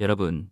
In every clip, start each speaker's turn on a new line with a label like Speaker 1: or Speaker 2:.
Speaker 1: 여러분,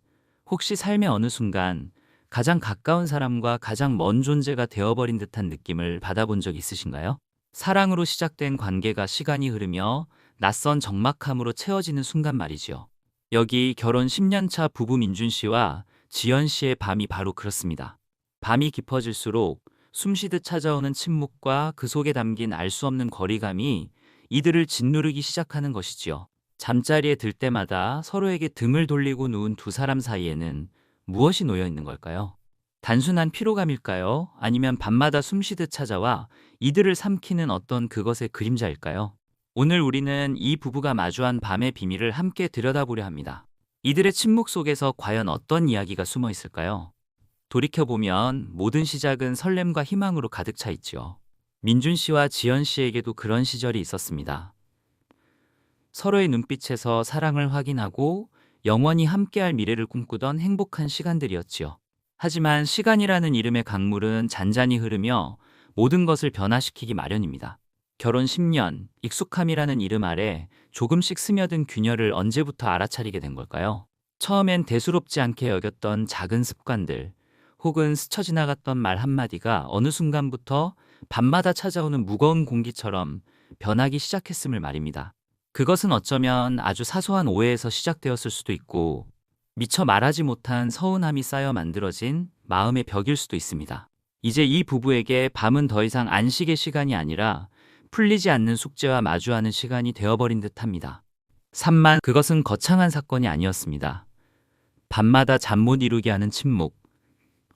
Speaker 1: 혹시 삶의 어느 순간 가장 가까운 사람과 가장 먼 존재가 되어버린 듯한 느낌을 받아본 적 있으신가요? 사랑으로 시작된 관계가 시간이 흐르며 낯선 적막함으로 채워지는 순간 말이지요. 여기 결혼 10년차 부부 민준 씨와 지연 씨의 밤이 바로 그렇습니다. 밤이 깊어질수록 숨쉬듯 찾아오는 침묵과 그 속에 담긴 알 수 없는 거리감이 이들을 짓누르기 시작하는 것이지요. 잠자리에 들 때마다 서로에게 등을 돌리고 누운 두 사람 사이에는 무엇이 놓여 있는 걸까요? 단순한 피로감일까요? 아니면 밤마다 숨쉬듯 찾아와 이들을 삼키는 어떤 그것의 그림자일까요? 오늘 우리는 이 부부가 마주한 밤의 비밀을 함께 들여다보려 합니다. 이들의 침묵 속에서 과연 어떤 이야기가 숨어 있을까요? 돌이켜보면 모든 시작은 설렘과 희망으로 가득 차 있지요. 민준 씨와 지연 씨에게도 그런 시절이 있었습니다. 서로의 눈빛에서 사랑을 확인하고 영원히 함께할 미래를 꿈꾸던 행복한 시간들이었지요. 하지만 시간이라는 이름의 강물은 잔잔히 흐르며 모든 것을 변화시키기 마련입니다. 결혼 10년, 익숙함이라는 이름 아래 조금씩 스며든 균열을 언제부터 알아차리게 된 걸까요? 처음엔 대수롭지 않게 여겼던 작은 습관들, 혹은 스쳐 지나갔던 말 한마디가 어느 순간부터 밤마다 찾아오는 무거운 공기처럼 변하기 시작했음을 말입니다. 그것은 어쩌면 아주 사소한 오해에서 시작되었을 수도 있고 미처 말하지 못한 서운함이 쌓여 만들어진 마음의 벽일 수도 있습니다. 이제 이 부부에게 밤은 더 이상 안식의 시간이 아니라 풀리지 않는 숙제와 마주하는 시간이 되어버린 듯 합니다. 3만 그것은 거창한 사건이 아니었습니다. 밤마다 잠 못 이루게 하는 침묵.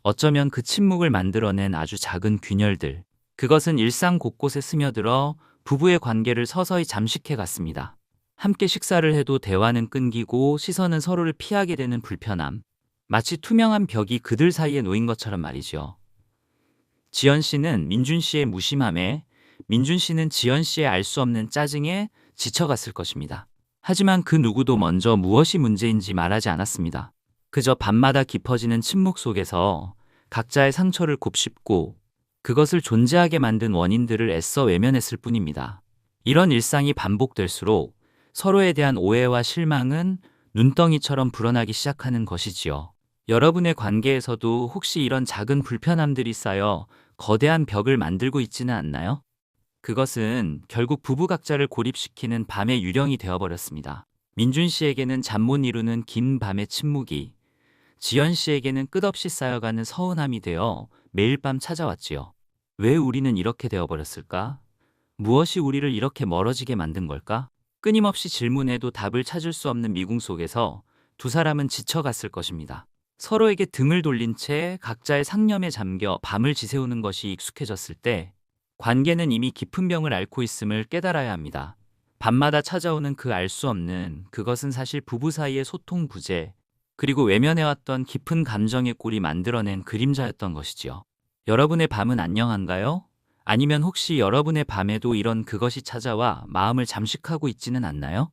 Speaker 1: 어쩌면 그 침묵을 만들어낸 아주 작은 균열들. 그것은 일상 곳곳에 스며들어 부부의 관계를 서서히 잠식해 갔습니다. 함께 식사를 해도 대화는 끊기고 시선은 서로를 피하게 되는 불편함. 마치 투명한 벽이 그들 사이에 놓인 것처럼 말이죠. 지연 씨는 민준 씨의 무심함에, 민준 씨는 지연 씨의 알 수 없는 짜증에 지쳐갔을 것입니다. 하지만 그 누구도 먼저 무엇이 문제인지 말하지 않았습니다. 그저 밤마다 깊어지는 침묵 속에서 각자의 상처를 곱씹고 그것을 존재하게 만든 원인들을 애써 외면했을 뿐입니다. 이런 일상이 반복될수록 서로에 대한 오해와 실망은 눈덩이처럼 불어나기 시작하는 것이지요. 여러분의 관계에서도 혹시 이런 작은 불편함들이 쌓여 거대한 벽을 만들고 있지는 않나요? 그것은 결국 부부 각자를 고립시키는 밤의 유령이 되어버렸습니다. 민준 씨에게는 잠 못 이루는 긴 밤의 침묵이, 지연 씨에게는 끝없이 쌓여가는 서운함이 되어 매일 밤 찾아왔지요. 왜 우리는 이렇게 되어버렸을까? 무엇이 우리를 이렇게 멀어지게 만든 걸까? 끊임없이 질문해도 답을 찾을 수 없는 미궁 속에서 두 사람은 지쳐갔을 것입니다. 서로에게 등을 돌린 채 각자의 상념에 잠겨 밤을 지새우는 것이 익숙해졌을 때 관계는 이미 깊은 병을 앓고 있음을 깨달아야 합니다. 밤마다 찾아오는 그 알 수 없는 그것은 사실 부부 사이의 소통 부재 그리고 외면해왔던 깊은 감정의 꼴이 만들어낸 그림자였던 것이지요. 여러분의 밤은 안녕한가요? 아니면 혹시 여러분의 밤에도 이런 그것이 찾아와 마음을 잠식하고 있지는 않나요?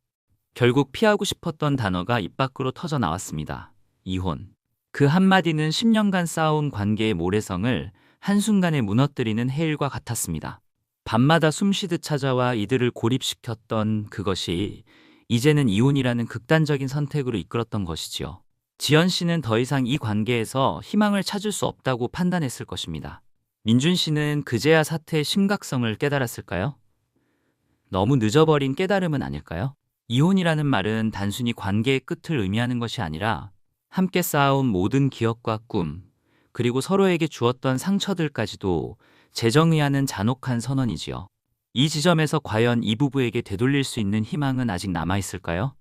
Speaker 1: 결국 피하고 싶었던 단어가 입 밖으로 터져 나왔습니다. 이혼. 그 한마디는 10년간 쌓아온 관계의 모래성을 한순간에 무너뜨리는 해일과 같았습니다. 밤마다 숨쉬듯 찾아와 이들을 고립시켰던 그것이 이제는 이혼이라는 극단적인 선택으로 이끌었던 것이지요. 지연 씨는 더 이상 이 관계에서 희망을 찾을 수 없다고 판단했을 것입니다. 민준 씨는 그제야 사태의 심각성을 깨달았을까요? 너무 늦어버린 깨달음은 아닐까요? 이혼이라는 말은 단순히 관계의 끝을 의미하는 것이 아니라 함께 쌓아온 모든 기억과 꿈, 그리고 서로에게 주었던 상처들까지도 재정의하는 잔혹한 선언이지요. 이 지점에서 과연 이 부부에게 되돌릴 수 있는 희망은 아직 남아있을까요?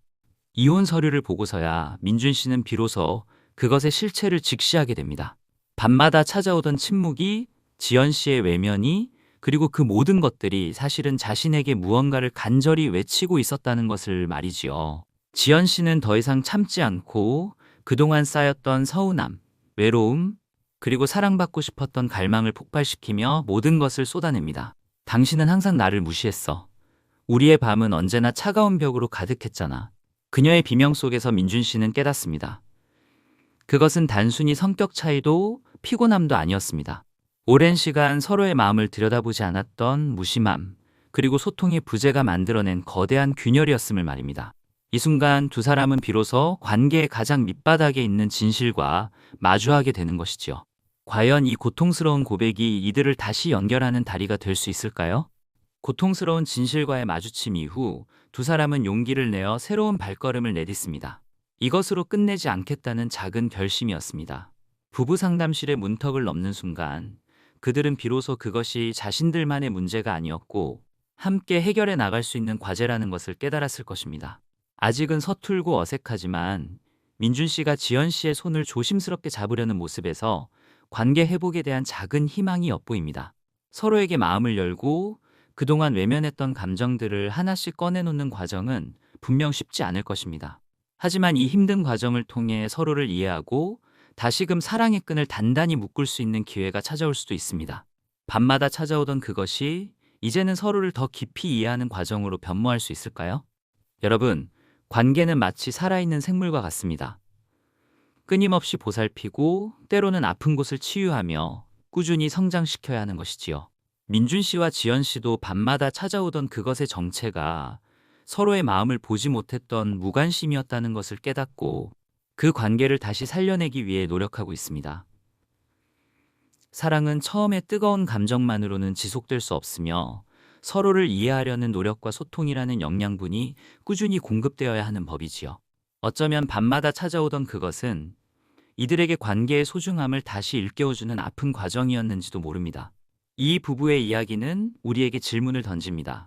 Speaker 1: 이혼 서류를 보고서야 민준 씨는 비로소 그것의 실체를 직시하게 됩니다. 밤마다 찾아오던 침묵이 지연 씨의 외면이 그리고 그 모든 것들이 사실은 자신에게 무언가를 간절히 외치고 있었다는 것을 말이지요. 지연 씨는 더 이상 참지 않고 그동안 쌓였던 서운함, 외로움, 그리고 사랑받고 싶었던 갈망을 폭발시키며 모든 것을 쏟아냅니다. 당신은 항상 나를 무시했어. 우리의 밤은 언제나 차가운 벽으로 가득했잖아. 그녀의 비명 속에서 민준 씨는 깨닫습니다. 그것은 단순히 성격 차이도 피곤함도 아니었습니다. 오랜 시간 서로의 마음을 들여다보지 않았던 무심함, 그리고 소통의 부재가 만들어낸 거대한 균열이었음을 말입니다. 이 순간 두 사람은 비로소 관계의 가장 밑바닥에 있는 진실과 마주하게 되는 것이지요. 과연 이 고통스러운 고백이 이들을 다시 연결하는 다리가 될 수 있을까요? 고통스러운 진실과의 마주침 이후 두 사람은 용기를 내어 새로운 발걸음을 내딛습니다. 이것으로 끝내지 않겠다는 작은 결심이었습니다. 부부 상담실의 문턱을 넘는 순간 그들은 비로소 그것이 자신들만의 문제가 아니었고 함께 해결해 나갈 수 있는 과제라는 것을 깨달았을 것입니다. 아직은 서툴고 어색하지만 민준 씨가 지연 씨의 손을 조심스럽게 잡으려는 모습에서 관계 회복에 대한 작은 희망이 엿보입니다. 서로에게 마음을 열고 그동안 외면했던 감정들을 하나씩 꺼내놓는 과정은 분명 쉽지 않을 것입니다. 하지만 이 힘든 과정을 통해 서로를 이해하고 다시금 사랑의 끈을 단단히 묶을 수 있는 기회가 찾아올 수도 있습니다. 밤마다 찾아오던 그것이 이제는 서로를 더 깊이 이해하는 과정으로 변모할 수 있을까요? 여러분, 관계는 마치 살아있는 생물과 같습니다. 끊임없이 보살피고 때로는 아픈 곳을 치유하며 꾸준히 성장시켜야 하는 것이지요. 민준 씨와 지연 씨도 밤마다 찾아오던 그것의 정체가 서로의 마음을 보지 못했던 무관심이었다는 것을 깨닫고 그 관계를 다시 살려내기 위해 노력하고 있습니다. 사랑은 처음에 뜨거운 감정만으로는 지속될 수 없으며 서로를 이해하려는 노력과 소통이라는 영양분이 꾸준히 공급되어야 하는 법이지요. 어쩌면 밤마다 찾아오던 그것은 이들에게 관계의 소중함을 다시 일깨워주는 아픈 과정이었는지도 모릅니다. 이 부부의 이야기는 우리에게 질문을 던집니다.